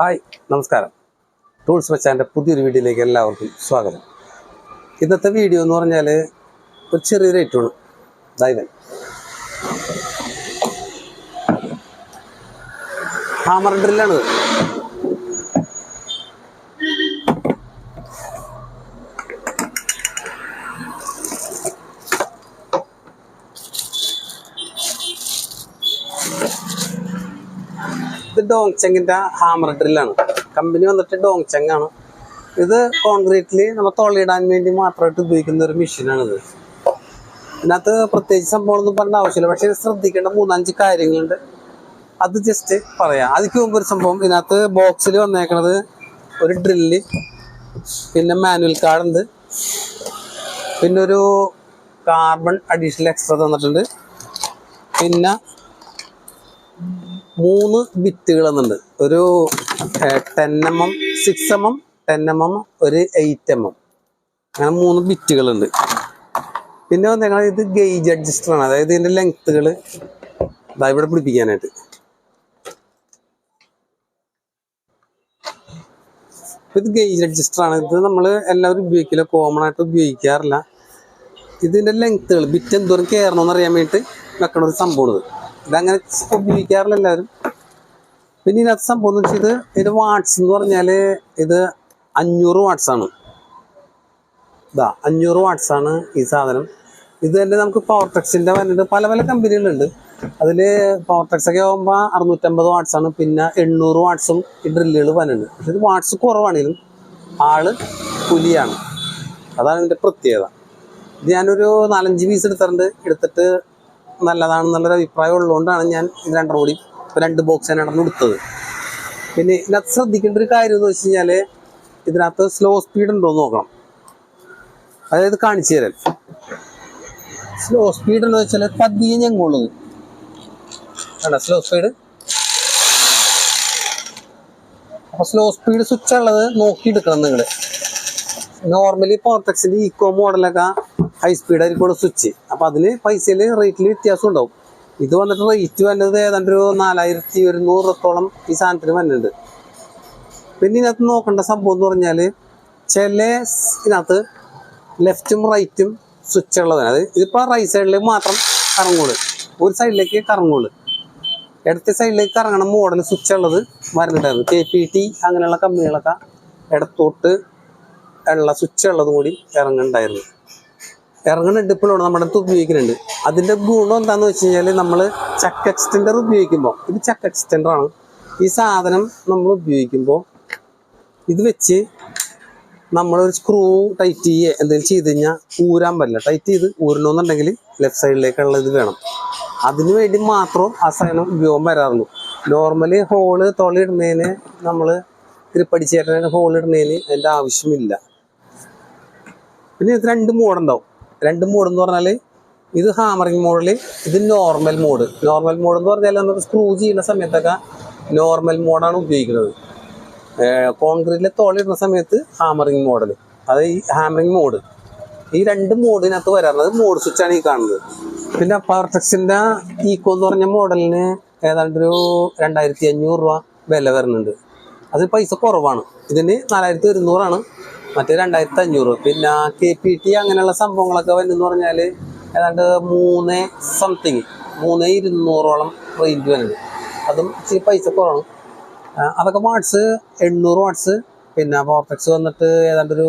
Hi നമസ്കാരം. Tools വെച്ചാന്റെ പുതിയൊരു വീഡിയോയിലേക്ക് എല്ലാവർക്കും സ്വാഗതം. ഇന്നത്തെ വീഡിയോ എന്ന് പറഞ്ഞാൽ ഒരു ചെറിയൊരു ഏറ്റവും ദൈവൻ ഹാമർ ഡ്രില്ലാണിത് ഇത് ഡോങ്ചെങ്ങിന്റെ ഹാമർ ഡ്രില്ലാണ്. കമ്പനി വന്നിട്ട് ഡോങ്ചെങ് ആണ് ഇത് കോൺക്രീറ്റിൽ നമ്മൾ തൊള്ളിയിടാൻ വേണ്ടി മാത്രമായിട്ട് ഉപയോഗിക്കുന്ന ഒരു മെഷീനാണിത്. ഇതിനകത്ത് പ്രത്യേകിച്ച് സംഭവമൊന്നും പറഞ്ഞ ആവശ്യമില്ല. പക്ഷേ ശ്രദ്ധിക്കേണ്ട മൂന്നഞ്ച് കാര്യങ്ങളുണ്ട്. അത് ജസ്റ്റ് പറയാം. അതിക്ക് മുമ്പ് ഒരു സംഭവം. ഇതിനകത്ത് ബോക്സിൽ വന്നേക്കണത് ഒരു ഡ്രില്ല് പിന്നെ മാനുവൽ കാർഡ് ഉണ്ട് പിന്നെ ഒരു കാർബൺ അഡീഷണൽ എക്സ്ട്രാ തന്നിട്ടുണ്ട്. പിന്നെ മൂന്ന് ബിറ്റുകൾ എന്നുണ്ട് ഒരു ten m m six m m ten m m ഒരു എയ്റ്റ് എം എം. അങ്ങനെ മൂന്ന് ബിറ്റുകളുണ്ട്. പിന്നെ വന്നേക്കണത് ഇത് ഗേജ് അഡ്ജസ്റ്റർ ആണ് അതായത് ഇതിന്റെ ലെങ്ത്തുകൾ ഇതാ ഇവിടെ പിടിപ്പിക്കാനായിട്ട്. ഇത് ഗേജ് അഡ്ജസ്റ്റർ ആണ് ഇത് നമ്മൾ എല്ലാവരും ഉപയോഗിക്കില്ല. കോമൺ ആയിട്ട് ഉപയോഗിക്കാറില്ല. ഇതിന്റെ ലെങ്ത്തുകൾ ബിറ്റ് എന്തോരം കയറണമെന്ന് അറിയാൻ വേണ്ടിയിട്ട് വെക്കണ ഒരു സംഭവമാണ് ഇതങ്ങനെ ഉപയോഗിക്കാറില്ല എല്ലാവരും. പിന്നെ ഇതിനകത്ത് സംഭവം എന്ന് വെച്ചാൽ ഇത് ഇത് വാട്സ് എന്ന് പറഞ്ഞാൽ ഇത് അഞ്ഞൂറ് വാട്സ് ആണ്. ഇതാ അഞ്ഞൂറ് വാട്സ് ആണ് ഈ സാധനം. ഇത് തന്നെ നമുക്ക് പവർ ടെക്സിന്റെ വന്നിട്ട് പല പല കമ്പനികളുണ്ട്. അതിൽ പവർ ടെക്സ് ഒക്കെ ആകുമ്പോൾ അറുന്നൂറ്റമ്പത് വാട്സ് ആണ് പിന്നെ എണ്ണൂറ് വാട്സും ഈ ഡ്രില്ലുകൾ വന്നിട്ടുണ്ട്. പക്ഷെ ഇത് വാട്സ് കുറവാണെങ്കിലും ആൾ പുലിയാണ്. അതാണ് ഇതിന്റെ പ്രത്യേകത. ഞാനൊരു നാലഞ്ച് പീസ് എടുത്തിട്ടുണ്ട്. എടുത്തിട്ട് നല്ലതാണെന്നുള്ളൊരു അഭിപ്രായം ഉള്ളതുകൊണ്ടാണ് ഞാൻ ഇത് കൂടി രണ്ട് ബോക്സ് തന്നെയാണ് കൊടുത്തത് പിന്നെ ഇതിനകത്ത് ശ്രദ്ധിക്കേണ്ട ഒരു കാര്യം എന്ന് വെച്ച് കഴിഞ്ഞാൽ ഇതിനകത്ത് സ്ലോ സ്പീഡ് ഉണ്ടോ എന്ന് നോക്കണം. അതായത് കാണിച്ചു തരാൻ. സ്ലോ സ്പീഡ് എന്ന് വെച്ചാൽ പതിയെ ഞങ്ങളുള്ളത് വേണ്ട സ്ലോ സ്പീഡ് അപ്പൊ സ്ലോ സ്പീഡ് സ്വിച്ച് ഉള്ളത് നോക്കിയെടുക്കണം നിങ്ങൾ നോർമലി പോർട്ടക്സിന്റെ ഈക്കോ മോഡലൊക്കെ ഹൈ സ്പീഡ് ആയിരിക്കും സ്വിച്ച് അപ്പോൾ അതിന് പൈസയിൽ റേറ്റിൽ വ്യത്യാസം ഉണ്ടാവും. ഇത് വന്നിട്ട് റേറ്റ് വന്നത് ഏതാണ്ട് ഒരു നാലായിരത്തി ഒരുന്നൂറത്തോളം ഈ സാധനത്തിന് വന്നിട്ടുണ്ട്. പിന്നെ ഇതിനകത്ത് നോക്കേണ്ട സംഭവം എന്ന് പറഞ്ഞാൽ ചില ഇതിനകത്ത് ലെഫ്റ്റും റൈറ്റും സ്വിച്ച് ഉള്ളതാണ്. അത് ഇതിപ്പോൾ റൈറ്റ് സൈഡിലേക്ക് മാത്രം കറങ്ങുള്ളൂ. ഒരു സൈഡിലേക്ക് കറങ്ങുള്ളൂ. ഇടത്തെ സൈഡിലേക്ക് കറങ്ങണ മോഡൽ സ്വിച്ച് ഉള്ളത് വരുന്നുണ്ടായിരുന്നു കെ പി ടി അങ്ങനെയുള്ള കമ്പനികളൊക്കെ ഇടത്തോട്ട് ഉള്ള സ്വിച്ച് ഉള്ളതും കൂടി ഇറങ്ങുന്നുണ്ടായിരുന്നു. ഇറങ്ങുന്നുണ്ട് ഇപ്പോഴും നമ്മുടെ അടുത്ത് ഉപയോഗിക്കുന്നുണ്ട് അതിന്റെ ഗുണം എന്താണെന്ന് വെച്ച് കഴിഞ്ഞാൽ നമ്മൾ ചക്ക എക്സ്റ്റൻഡർ ഉപയോഗിക്കുമ്പോൾ ഇത് ചക്ക എക്സ്റ്റൻഡർ ആണ്. ഈ സാധനം നമ്മൾ ഉപയോഗിക്കുമ്പോൾ ഇത് വെച്ച് നമ്മളൊരു സ്ക്രൂ ടൈറ്റ് ചെയ്യുക എന്തെങ്കിലും ചെയ്ത് കഴിഞ്ഞാൽ ഊരാൻ പറ്റില്ല. ടൈറ്റ് ചെയ്ത് ഊരണമെന്നുണ്ടെങ്കിൽ ലെഫ്റ്റ് സൈഡിലേക്കുള്ള ഇത് വേണം. അതിനു വേണ്ടി മാത്രം ആ സാധനം ഉപയോഗം വരാറുള്ളൂ. നോർമലി ഹോൾ തൊള്ളിയിടുന്നതിന് നമ്മൾ ഗ്രിപ്പടിച്ചേട്ടന് ഹോൾ ഇടുന്നതിന് അതിന്റെ ആവശ്യമില്ല. പിന്നെ ഇത് രണ്ട് മോഡുണ്ടാവും. രണ്ട് മോഡ് എന്ന് പറഞ്ഞാൽ ഇത് ഹാമറിങ് മോഡിൽ ഇത് നോർമൽ മോഡ് നോർമൽ മോഡ് എന്ന് പറഞ്ഞാൽ നമുക്ക് സ്ക്രൂ ചെയ്യുന്ന സമയത്തൊക്കെ നോർമൽ മോഡാണ് ഉപയോഗിക്കുന്നത്. കോൺക്രീറ്റിലെ തോളിടുന്ന സമയത്ത് ഹാമറിങ് മോഡൽ അത് ഈ ഹാമറിങ് മോഡ് ഈ രണ്ട് മോഡിനകത്ത് വരാറുള്ളത് മോഡ് സ്വിച്ചാണ് ഈ കാണുന്നത്. പിന്നെ പവർ ടെക്സിന്റെ ഈക്കോ എന്ന് പറഞ്ഞ മോഡലിന് ഏതാണ്ട് ഒരു രണ്ടായിരത്തി അഞ്ഞൂറ് രൂപ വില വരുന്നുണ്ട്. അത് പൈസ കുറവാണ്. ഇതിന് നാലായിരത്തി ഒരുന്നൂറാണ് മറ്റേ രണ്ടായിരത്തി അഞ്ഞൂറ് പിന്നെ കെ പി ടി അങ്ങനെയുള്ള സംഭവങ്ങളൊക്കെ വരുന്നെന്ന് പറഞ്ഞാൽ ഏതാണ്ട് മൂന്ന് സംതിങ് മൂന്ന് ഇരുന്നൂറോളം റേഞ്ച് വരുന്നത് അതും ഇച്ചിരി പൈസ കുറവാണ്. അതൊക്കെ വാട്ട്സ് എണ്ണൂറ് വാട്ട്സ് പിന്നെ പോർട്ടക്സ് വന്നിട്ട് ഏതാണ്ട് ഒരു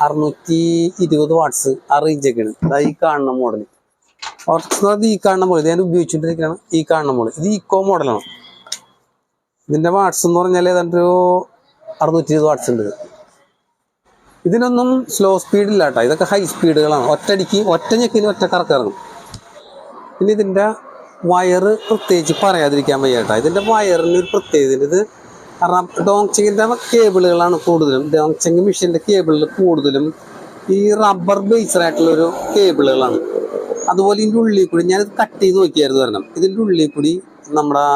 അറുന്നൂറ്റി ഇരുപത് വാട്ട്സ് ആ റേഞ്ചൊക്കെയാണ് അതായത് ഈ കാണുന്ന മോഡൽ പോർട്ടക്സ് എന്ന് പറഞ്ഞാൽ ഈ കാണുന്ന മോഡൽ ഞാൻ ഉപയോഗിച്ചുകൊണ്ടിരിക്കുകയാണ് ഈ കാണുന്ന മോഡൽ ഇത് ഈക്കോ മോഡലാണ് ഇതിന്റെ വാട്ട്സ് എന്ന് പറഞ്ഞാൽ ഏതാണ്ട് ഒരു അറുന്നൂറ്റി ഇരുപത് വാട്ട്സ് ഉണ്ട്. ഇതിനൊന്നും സ്ലോ സ്പീഡില്ല കേട്ടോ ഇതൊക്കെ ഹൈ സ്പീഡുകളാണ് ഒറ്റടിക്ക് ഒറ്റ ഞെക്കിന് ഒറ്റ കറക്കിറങ്ങും. പിന്നെ ഇതിന്റെ വയറ് പ്രത്യേകിച്ച് പറയാതിരിക്കാൻ വയ്യ കേട്ടോ ഇതിന്റെ വയറിന് ഒരു പ്രത്യേകത ഇത് കാരണം ഡോങ്ചെങ്ങിന്റെ കേബിളുകളാണ് കൂടുതലും. ഡോങ്ചെങ് മെഷീന്റെ കേബിളിൽ കൂടുതലും ഈ റബ്ബർ ബേസ്ഡ് ആയിട്ടുള്ള ഒരു കേബിളുകളാണ്. അതുപോലെ ഇതിന്റെ ഉള്ളിൽ കൂടി ഞാനിത് കട്ട് ചെയ്ത് നോക്കിയായിരുന്നു വരണം ഇതിന്റെ ഉള്ളിൽ കൂടി നമ്മുടെ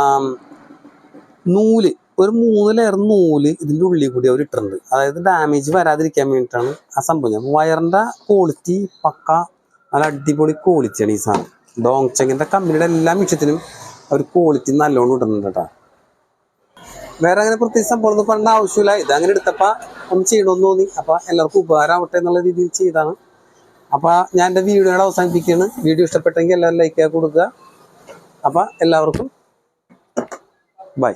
നൂൽ ഒരു മൂന്ന് ലെയർ നൂൽ ഇതിന്റെ ഉള്ളിൽ കൂടി അവർ ഇട്ടിട്ടുണ്ട്. അതായത് ഡാമേജ് വരാതിരിക്കാൻ വേണ്ടിയിട്ടാണ് ആ സംഭവം. അപ്പൊ വയറിന്റെ ക്വാളിറ്റി പക്ക നല്ല അടിപൊളി ക്വാളിറ്റിയാണ് ഈ സാധനം. ഡോങ്ചെങ്ങിന്റെ കമ്പനിയുടെ എല്ലാ മിഷ്യത്തിനും അവർ ക്വാളിറ്റി നല്ലോണം ഇടുന്നുണ്ട് കേട്ടോ. വേറെ അങ്ങനെ പ്രത്യേകിച്ച് സംഭവം ഒന്നും പറഞ്ഞ ആവശ്യമില്ല. ഇത് അങ്ങനെ എടുത്തപ്പോ ഒന്ന് ചെയ്യണമെന്ന് തോന്നി. അപ്പോൾ എല്ലാവർക്കും ഉപകാരമാവട്ടെ എന്നുള്ള രീതിയിൽ ചെയ്താണ് അപ്പൊ ഞാൻ എന്റെ വീഡിയോയുടെ അവസാനിപ്പിക്കുകയാണ്. വീഡിയോ ഇഷ്ടപ്പെട്ടെങ്കിൽ എല്ലാവരും ലൈക്ക് കൊടുക്കുക. അപ്പോൾ എല്ലാവർക്കും ബൈ